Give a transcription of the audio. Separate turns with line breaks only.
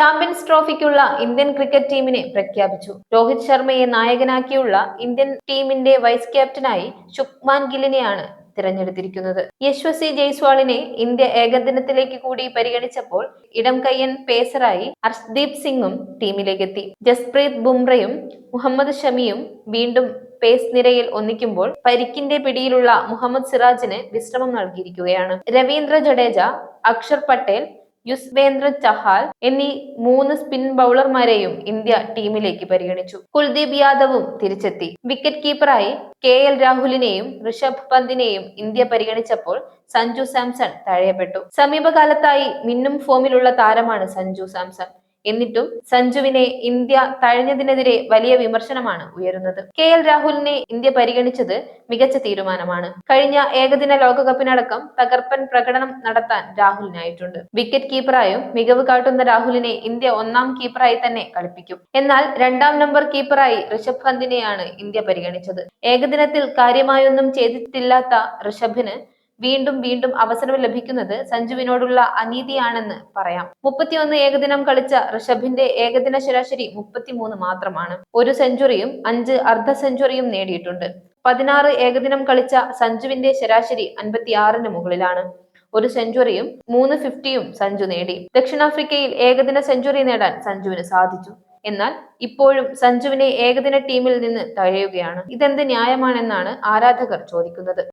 Champions ട്രോഫിക്കുള്ള Indian cricket ടീമിനെ പ്രഖ്യാപിച്ചു. രോഹിത് ശർമ്മയെ നായകനാക്കിയുള്ള ഇന്ത്യൻ ടീമിന്റെ വൈസ് ക്യാപ്റ്റനായി ശുക്മാൻ ഗില്ലിനെയാണ് തിരഞ്ഞെടുത്തിരിക്കുന്നത്. യശ്വസി ജയ്സ്വാളിനെ ഇന്ത്യ ഏകദിനത്തിലേക്ക് കൂടി പരിഗണിച്ചപ്പോൾ ഇടം കയ്യൻ പേസറായി ഹർഷ്ദീപ് സിംഗും ടീമിലേക്കെത്തി. ജസ്പ്രീത് ബുംറയും മുഹമ്മദ് ഷമിയും വീണ്ടും പേസ് നിരയിൽ ഒന്നിക്കുമ്പോൾ പരിക്കിന്റെ പിടിയിലുള്ള മുഹമ്മദ് സിറാജിന് വിശ്രമം നൽകിയിരിക്കുകയാണ്. രവീന്ദ്ര ജഡേജ അക്ഷർ പട്ടേൽ യുസ്വേന്ദ്ര ചഹാൽ എന്നീ മൂന്ന് സ്പിൻ ബൗളർമാരെയും ഇന്ത്യ ടീമിലേക്ക് പരിഗണിച്ചു. കുൽദീപ് യാദവും തിരിച്ചെത്തി. വിക്കറ്റ് കീപ്പറായി കെ എൽ രാഹുലിനെയും ഋഷഭ് പന്തിനെയും ഇന്ത്യ പരിഗണിച്ചപ്പോൾ സഞ്ജു സാംസൺ തഴയപ്പെട്ടു. സമീപകാലത്തായി മിന്നും ഫോമിലുള്ള താരമാണ് സഞ്ജു സാംസൺ. എന്നിട്ടും സഞ്ജുവിനെ ഇന്ത്യ തഴഞ്ഞതിനെതിരെ വലിയ വിമർശനമാണ് ഉയരുന്നത്. കെ എൽ രാഹുലിനെ ഇന്ത്യ പരിഗണിച്ചത് മികച്ച തീരുമാനമാണ്. കഴിഞ്ഞ ഏകദിന ലോകകപ്പിനടക്കം തകർപ്പൻ പ്രകടനം നടത്താൻ രാഹുലിനായിട്ടുണ്ട്. വിക്കറ്റ് കീപ്പറായും മികവ് കാട്ടുന്ന രാഹുലിനെ ഇന്ത്യ ഒന്നാം കീപ്പറായി തന്നെ കളിപ്പിക്കും. എന്നാൽ രണ്ടാം നമ്പർ കീപ്പറായി ഋഷഭ് പന്തിനെയാണ് ഇന്ത്യ പരിഗണിച്ചത്. ഏകദിനത്തിൽ കാര്യമായൊന്നും ചെയ്തിട്ടില്ലാത്ത ഋഷഭിന് വീണ്ടും വീണ്ടും അവസരം ലഭിക്കുന്നത് സഞ്ജുവിനോടുള്ള അനീതിയാണെന്ന് പറയാം. മുപ്പത്തിയൊന്ന് ഏകദിനം കളിച്ച ഋഷഭിന്റെ ഏകദിന ശരാശരി മുപ്പത്തിമൂന്ന് മാത്രമാണ്. ഒരു സെഞ്ചുറിയും അഞ്ച് അർദ്ധ സെഞ്ചുറിയും നേടിയിട്ടുണ്ട്. പതിനാറ് ഏകദിനം കളിച്ച സഞ്ജുവിന്റെ ശരാശരി അൻപത്തിയാറിന് മുകളിലാണ്. ഒരു സെഞ്ചുറിയും മൂന്ന് ഫിഫ്റ്റിയും സഞ്ജു നേടി. ദക്ഷിണാഫ്രിക്കയിൽ ഏകദിന സെഞ്ചുറി നേടാൻ സഞ്ജുവിന് സാധിച്ചു. എന്നാൽ ഇപ്പോഴും സഞ്ജുവിനെ ഏകദിന ടീമിൽ നിന്ന് തഴയുകയാണ്. ഇതെന്ത് ന്യായമാണെന്നാണ് ആരാധകർ ചോദിക്കുന്നത്.